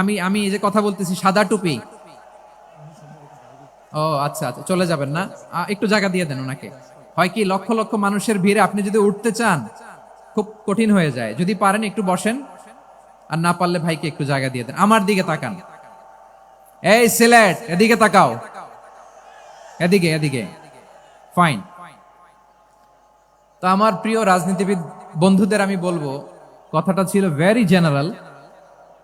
আমি আমি এই যে কথা বলতেছি, সাদা টুপি। ও আচ্ছা আচ্ছা চলে যাবেন না? একটু জায়গা দিয়ে দেন ওনাকে। হয় কি, লক্ষ লক্ষ মানুষের ভিড়ে আপনি যদি উঠতে চান, খুব কঠিন হয়ে যায়। যদি পারেন একটু বসেন, আর না পারলে ভাইকে একটু জায়গা দিয়ে দেন। আমার দিকে তাকান। এই সিলেট, এদিকে তাকাও। এদিকে এদিকে। ফাইন তো আমার প্রিয় রাজনীতিবিদ বন্ধুদের আমি বলব, কথাটা ছিল ভেরি জেনারেল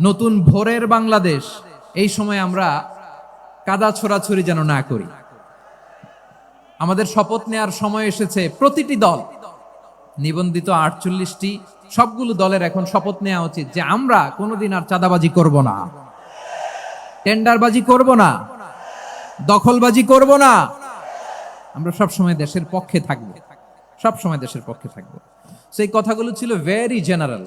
নতুন ভোরের বাংলাদেশ। এই সময় আমরা কাদা ছোড়াছুরি যেন না করি। আমাদের শপথ নেয়ার সময় এসেছে প্রতিটি দল। নিবন্ধিত আটচল্লিশটি, সবগুলো দলের এখন শপথ নেওয়া উচিত যে আমরা কোনোদিন আর চাঁদাবাজি করব না। টেন্ডারবাজি করব না। দখলবাজি করব না। আমরা সব সময় দেশের পক্ষে থাকব। সব সময় দেশের পক্ষে থাকব। সেই কথাগুলো ছিল ভেরি জেনারেল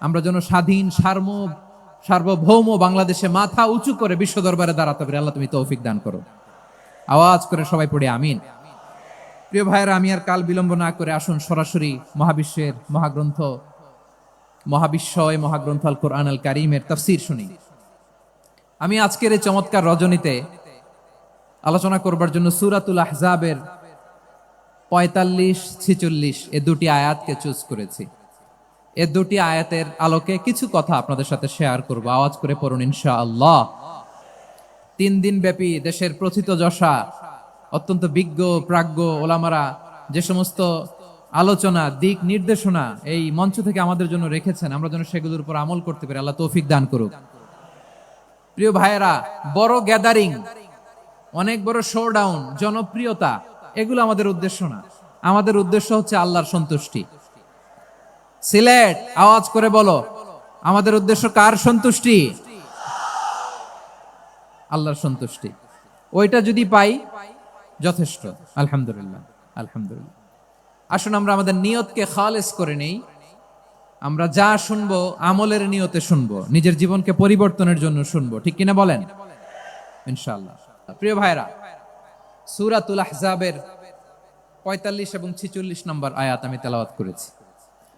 আমরা যেন স্বাধীন, সার্ম, সার্বভৌম বাংলাদেশে মাথা উঁচু করে বিশ্ব দরবারে দাঁড়াতে পারি। আল্লাহ তুমি তৌফিক দান করো। আওয়াজ করে সবাই পড়ে, আমিন। প্রিয় ভাইয়েরা, আমি আর কাল বিলম্ব না করে আসুন সরাসরি মহাবিশ্বের মহাগ্রন্থ, মহাবিশ্বয় মহাগ্রন্থ আল কোরআন আল কারিমের তফসির শুনি। আমি আজকের এই চমৎকার রজনীতে আলোচনা করবার জন্য সুরাতুল আহজাবের পঁয়তাল্লিশ ছিচল্লিশ এ দুটি আয়াতকে চুজ করেছি। এ দুটি আয়াতের আলোকে কিছু কথা আপনাদের সাথে শেয়ার করব। আওয়াজ করে পড়ুন ইনশা আল্লাহ তিন দিন ব্যাপী দেশের প্রথিত যশা, অত্যন্ত বিজ্ঞ, প্রাজ্ঞ ওলামারা যে সমস্ত আলোচনা, দিক নির্দেশনা এই মঞ্চ থেকে আমাদের জন্য রেখেছেন, আমরা যেন সেগুলোর উপর আমল করতে পারি। আল্লাহ তৌফিক দান করুক। প্রিয় ভাইয়েরা, বড় গ্যাদারিং অনেক বড় শোডাউন জনপ্রিয়তা, এগুলো আমাদের উদ্দেশ্য না। আমাদের উদ্দেশ্য হচ্ছে আল্লাহর সন্তুষ্টি। সিলেট, আওয়াজ করে বলো। আমাদের উদ্দেশ্য কার সন্তুষ্টি? আল্লাহর সন্তুষ্টি। ওইটা যদি পাই, যথেষ্ট। আলহামদুলিল্লাহ আলহামদুলিল্লাহ। আসুন আমরা আমাদের নিয়তকে খালেস করে নেই। আমরা যা শুনব, আমলের নিয়তে শুনব, নিজের জীবনকে পরিবর্তনের জন্য শুনব। ঠিক কিনা বলেন? ইনশাআল্লাহ। প্রিয় ভাইরা সুরাতুল আহজাবের পঁয়তাল্লিশ এবং ছিচল্লিশ নম্বর আয়াত আমি তেলাওয়াত করেছি।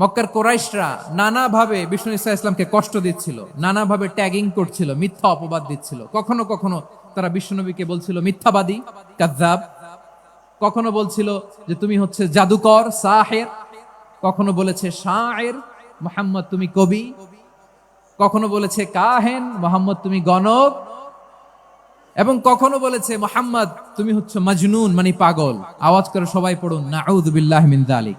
মক্কার কোরাইশরা নানাভাবে বিষ্ণু ইসা ইসলামকে কষ্ট দিচ্ছিল, নানাভাবে ট্যাগিং করছিল, মিথ্যা অপবাদ দিচ্ছিল। কখনো কখনো তারা বিশ্বনবীকে বলছিল, মিথ্যাবাদী কাজাব কখনো বলছিল যে, তুমি হচ্ছে জাদুকর, সাহের। কখনো বলেছে শাহের মোহাম্মদ তুমি কবি। কখনো বলেছে, কাহেন, মোহাম্মদ তুমি গণক। এবং কখনো বলেছে, মোহাম্মদ তুমি হচ্ছে মাজনুন মানে পাগল। আওয়াজ করে সবাই পড়ুন নাউদুবিল্লাহ মিন দালিক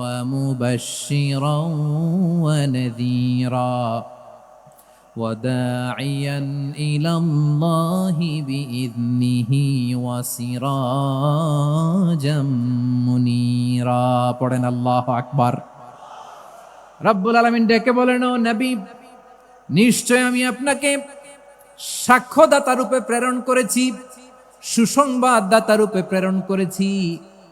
ومبشرا ونذيرا وداعيا إلى الله بإذنه وسراجا منيرا পড়েন আল্লাহ আকবার রব্বুল আলমিন ডেকে বলেন ও নবী নিশ্চয় আমি আপনাকে সাক্ষ্যদাতা রূপে প্রেরণ করেছি সুসংবাদদাতা রূপে প্রেরণ করেছি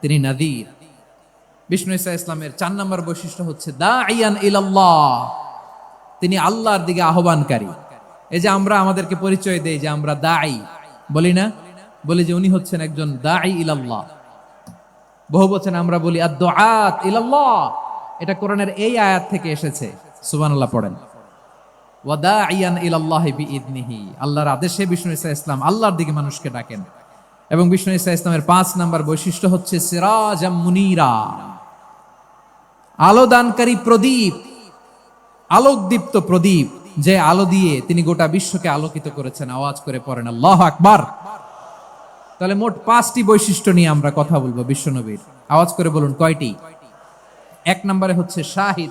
তিনি নাদির। বিষ্ণু ইসা ইসলামের চার নম্বর বৈশিষ্ট্য হচ্ছে দা আইয়ান ইলাল্লাহ। তিনি আল্লাহর দিকে আহ্বানকারী। এই যে আমরা আমাদেরকে পরিচয় দেই যে আমরা দাই বলি না? বলি যে উনি হচ্ছেন একজন দাই ইলাল্লাহ। বহু বচন আমরা বলি আদ ইলাল্লাহ। এটা কোরআনের এই আয়াত থেকে এসেছে। সুবহানাল্লাহ পড়েন। ওয়াদাইয়ান ইলাল্লাহি বিইذনিহি আল্লাহর আদেশে বিষ্ণু ইসা ইসলাম আল্লাহর দিকে মানুষকে ডাকেন। এবং বিষ্ণু ইসা ইসলামের পাঁচ নাম্বার বৈশিষ্ট্য হচ্ছে, সিরাজাম মুনিরা। আলো দানকারী প্রদীপ, আলোকদীপ্ত প্রদীপ, যে আলো দিয়ে তিনি গোটা বিশ্বকে আলোকিত করেছেন। আওয়াজ করে পড়েন, আল্লাহ আকবার। তাহলে মোট পাঁচটি বৈশিষ্ট্য নিয়ে আমরা কথা বলব বিশ্বনবীর। আওয়াজ করে বলুন, কয়টি? এক নম্বরে হচ্ছে, শাহিদ।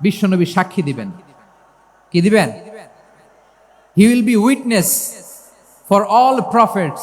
বিশ্বনবী সাক্ষী দিবেন। কি দিবেন? He will be witness for all prophets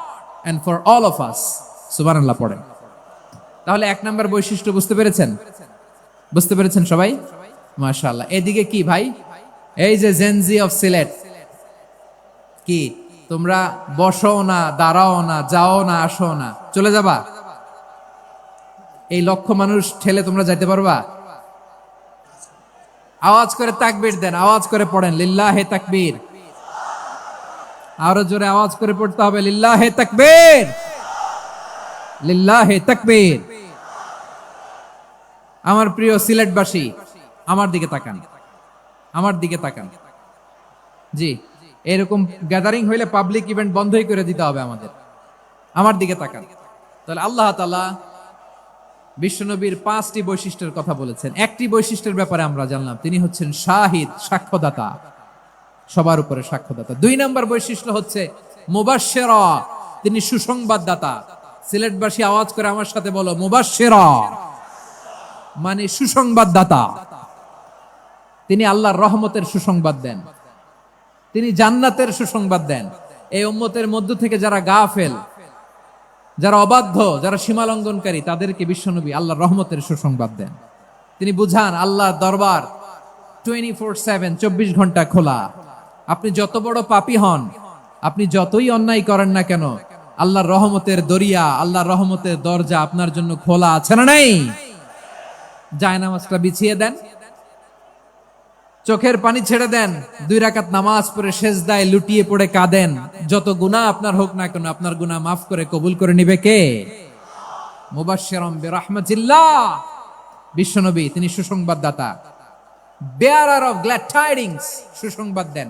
and for all of us সুবহানাল্লাহ পড়েন। তাহলে এক নম্বর বৈশিষ্ট্য বুঝতে পেরেছেন? বুঝতে পেরেছেন সবাই? মাশাআল্লাহ। এদিকে কি ভাই? এই যে জেনজি অফ সিলেট কি? তোমরা বসো না, দাঁড়াও না, যাও না, আসো না। চলে যাবা? এই লক্ষ মানুষ ঠেলে তোমরা যাইতে পারবা? আওয়াজ করে তাকবীর দেন, আওয়াজ করে পড়েন। লিল্লাহে তাকবীর। আরও জোরে আওয়াজ করে পড়তে হবে, লিল্লাহে তাকবীর। লিল্লাহে তাকবীর। আমার প্রিয় সিলেটবাসী, আমার দিকে তাকান। আমার দিকে তাকান। জি, এরকম গ্যাদারিং হইলে পাবলিক ইভেন্ট বন্ধই করে দিতে হবে আমাদের। আমার দিকে তাকান। তাহলে আল্লাহ তাআলা বিশ্বনবীর পাঁচটি বৈশিষ্ট্যের কথা বলেছেন। একটি বৈশিষ্ট্যের ব্যাপারে আমরা জানলাম, তিনি হচ্ছেন শাহিদ, সাক্ষ্যদাতা। সবার উপরে সাক্ষ্যদাতা। দুই নম্বর বৈশিষ্ট্য হচ্ছে মুবাশশিরা, তিনি সুসংবাদদাতা। সিলেটবাসী আওয়াজ করে আমার সাথে বলো, মুবাশশিরা। মানে সুসংবাদদাতা। তিনি আল্লাহর রহমতের সুসংবাদ দেন। তিনি জান্নাতের সুসংবাদ দেন। এই উম্মতের মধ্য থেকে যারা গাফেল, যারা অবাধ্য, যারা সীমালঙ্ঘনকারী, তাদেরকে বিশ্বনবী আল্লাহর রহমতের সুসংবাদ দেন। তিনি বুঝান, আল্লাহর দরবার টোয়েন্টি ফোর সেভেন চব্বিশ ঘণ্টা খোলা। আপনি যত বড় পাপী হন, আপনি যতই অন্যায় করেন না কেন, আল্লাহর রহমতের দরিয়া, আল্লাহর রহমতের দরজা আপনার জন্য খোলা আছে না নাই? জায়নামাজটা বিছিয়ে দেন, চোখের পানি ছেড়ে দেন, দুই রাকাত নামাজ পড়ে শেষ দায় লুটিয়ে পড়ে কাঁদেন, যত গুনাহ আপনার হোক না কেন, আপনার গুনাহ মাফ করে কবুল করে নিবে কে? মুবাশশিরাম বিরাহমাতিল্লাহ। বিশ্বনবী, তিনি সুসংবাদদাতা। বেয়ারার অফ গ্ল্যাড টাইডিংস সুসংবাদ দেন।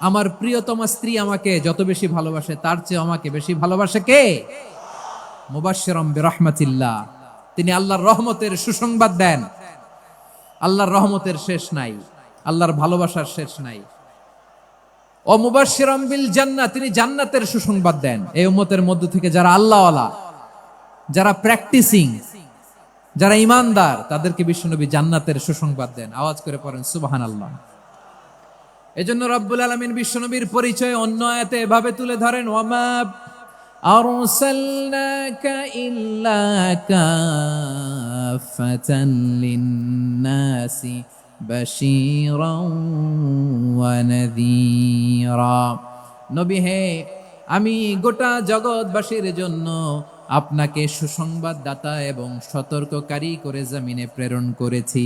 আমার প্রিয়তমা স্ত্রী আমাকে যত বেশি ভালোবাসে, তার চেয়ে আমাকে বেশি ভালোবাসে কে? মুবাশশিরাম বিরহমাতিল্লাহ। তিনি আল্লাহর রহমতের সুসংবাদ দেন। আল্লাহর রহমতের শেষ নাই। আল্লাহর ভালোবাসার শেষ নাই। ও মুবাশশিরাম বিল জান্নাত তিনি জান্নাতের সুসংবাদ দেন। এই উম্মতের মধ্য থেকে যারা আল্লাহওয়ালা, যারা প্র্যাকটিসিং, যারা ইমানদার, তাদেরকে বিশ্বনবী জান্নাতের সুসংবাদ দেন। আওয়াজ করে পড়েন সুবাহান আল্লাহ এজন্য রব্বুল আলমিন বিশ্বনবীর পরিচয় অন্য আয়াতে এভাবে তুলে ধরেন ওয়ামা أرسلناك إلا كافة للناس بشيرا ونذيرا নবী হে আমি গোটা জগৎবাসীর জন্য আপনাকে সুসংবাদদাতা এবং সতর্ককারী করে জমিনে প্রেরণ করেছি